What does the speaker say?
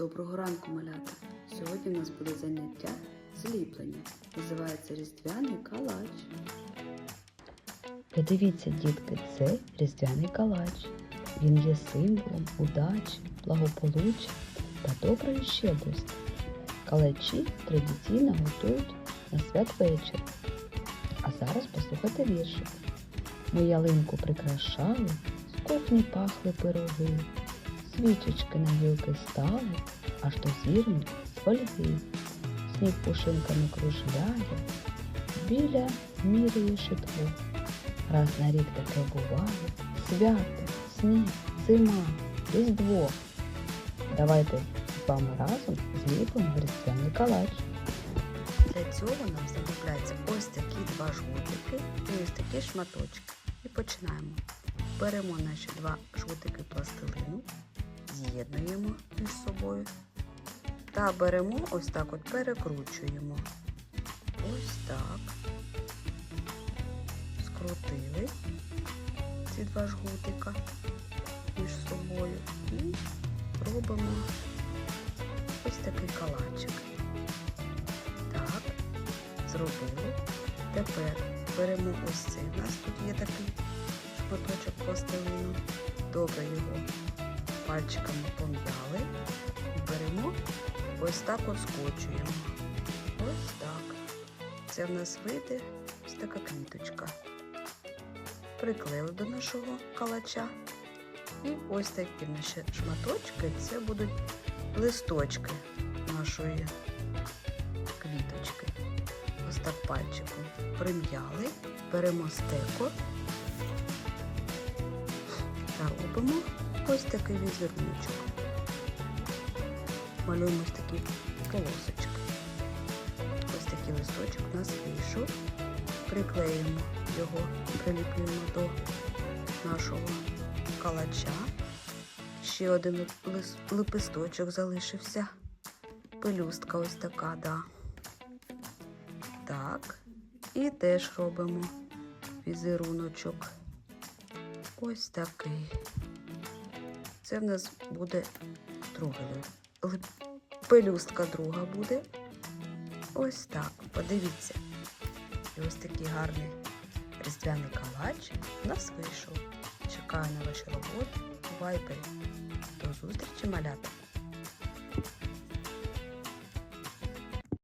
Доброго ранку, малята! Сьогодні у нас буде заняття зліплення. Називається різдвяний калач. Подивіться, дітки, це різдвяний калач. Він є символом удачі, благополуччя та доброї щедрості. Калачі традиційно готують на святвечір. А зараз послухайте віршик. Ми ялинку прикрашали, кухні пахли пироги, свічечки на гілки стали, аж до зірень з фольги. Сніг пушинками кружляє, біля міряє шитво. Раз на рік таке буває. Свято, сніг, зима, різдво. Давайте з вами разом зліпимо різдвяний калач. Для цього нам знадобляться ось такі два жгутики і ось такі шматочки. І починаємо. Беремо наші два жгутики пластилину, з'єднуємо між собою та беремо ось так от перекручуємо. Ось так. Скрутили ці два жгутика між собою і робимо ось такий калачик. Так, зробили. Тепер беремо ось цей. У нас тут є такий шматочок пластилину. Добре його пальчиками пом'яли беремо ось так от скочуємо. Ось так. Це в нас вийде ось така квіточка. Приклеїли до нашого калача. І ось такі наші шматочки це будуть листочки нашої квіточки. Ось так пальчиком прим'яли, беремо стеко та робимо ось такий візеруночок. Малюємо ось такі полосочки. Ось такий листочок у нас вийшов. Приклеїмо його, приліплюємо до нашого калача. Ще один лепесточок залишився. Пелюстка ось така, да. Так. І теж робимо візеруночок. Ось такий. Це в нас буде лип- пелюстка друга буде. Ось так. Подивіться. І ось такий гарний різдвяний калач у нас вийшов. Чекаю на ваші роботи у. До зустрічі, малята!